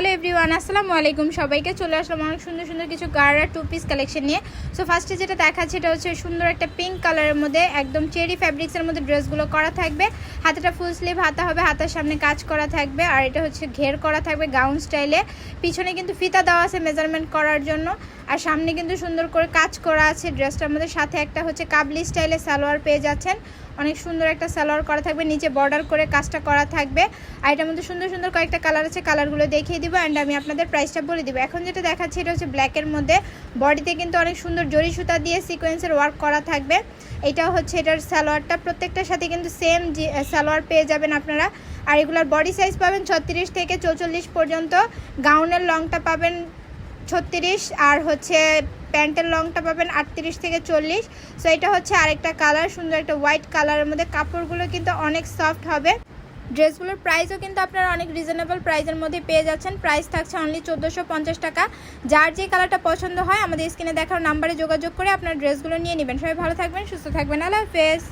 Hello everyone, আসসালামু আলাইকুম। সবাইকে চলে আসলাম অনেক সুন্দর সুন্দর কিছু গাড়ার টু পিস কালেকশন নিয়ে। সো ফার্স্টে যেটা দেখাচ্ছে, এটা হচ্ছে সুন্দর একটা পিঙ্ক কালারের মধ্যে একদম চেরি ফ্যাব্রিক্সের মধ্যে ড্রেসগুলো করা থাকবে। হাতাটা ফুল স্লিভ হাতা হবে, হাতার সামনে কাজ করা থাকবে। আর এটা হচ্ছে ঘের করা থাকবে গাউন স্টাইলে পিছনে কিন্তু ফিতা দেওয়া আছে মেজারমেন্ট করার জন্য। আর সামনে কিন্তু সুন্দর করে কাজ করা আছে। ড্রেসটার মধ্যে সাথে একটা হচ্ছে কাবলি স্টাইলে সালোয়ার পেয়ে যাচ্ছেন। অনেক সুন্দর একটা সালোয়ার করা থাকবে, নিচে বর্ডার করে কাজটা করা থাকবে। আর এটার মধ্যে সুন্দর সুন্দর কয়েকটা কালার আছে কালারগুলো দেখিয়ে দিব অ্যান্ড আমি আপনাদের প্রাইসটা বলে দিব। এখন যেটা দেখাচ্ছি এটা হচ্ছে ব্ল্যাকের মধ্যে। বডিতে কিন্তু অনেক সুন্দর জরি সুতা দিয়ে সিকোয়েন্সের ওয়ার্ক করা থাকবে। এটা হচ্ছে এটার সালোয়ারটা, প্রত্যেকটার সাথে কিন্তু সেম সালোয়ার পেয়ে যাবেন আপনারা। আর এগুলোর বডি সাইজ পাবেন ছত্রিশ থেকে চৌচল্লিশ পর্যন্ত। গাউনের লংটা পাবেন ছত্রিশ, আর হচ্ছে প্যান্টের লংটা পাবেন আটত্রিশ থেকে চল্লিশ। সো এটা হচ্ছে আরেকটা কালার সুন্দর একটা হোয়াইট কালারের মধ্যে। কাপড়গুলো কিন্তু অনেক সফট হবে। ড্রেসগুলোর প্রাইসও কিন্তু আপনারা অনেক রিজনেবল প্রাইসের মধ্যে পেয়ে যাচ্ছেন। প্রাইস থাকছে অনলি চোদ্দোশো পঞ্চাশ টাকা। যার যে কালারটা পছন্দ হয়, আমাদের স্ক্রিনে দেখার নাম্বারে যোগাযোগ করে আপনার ড্রেসগুলো নিয়ে নেবেন। সবাই ভালো থাকবেন, সুস্থ থাকবেন। আল্লাহ হাফেজ।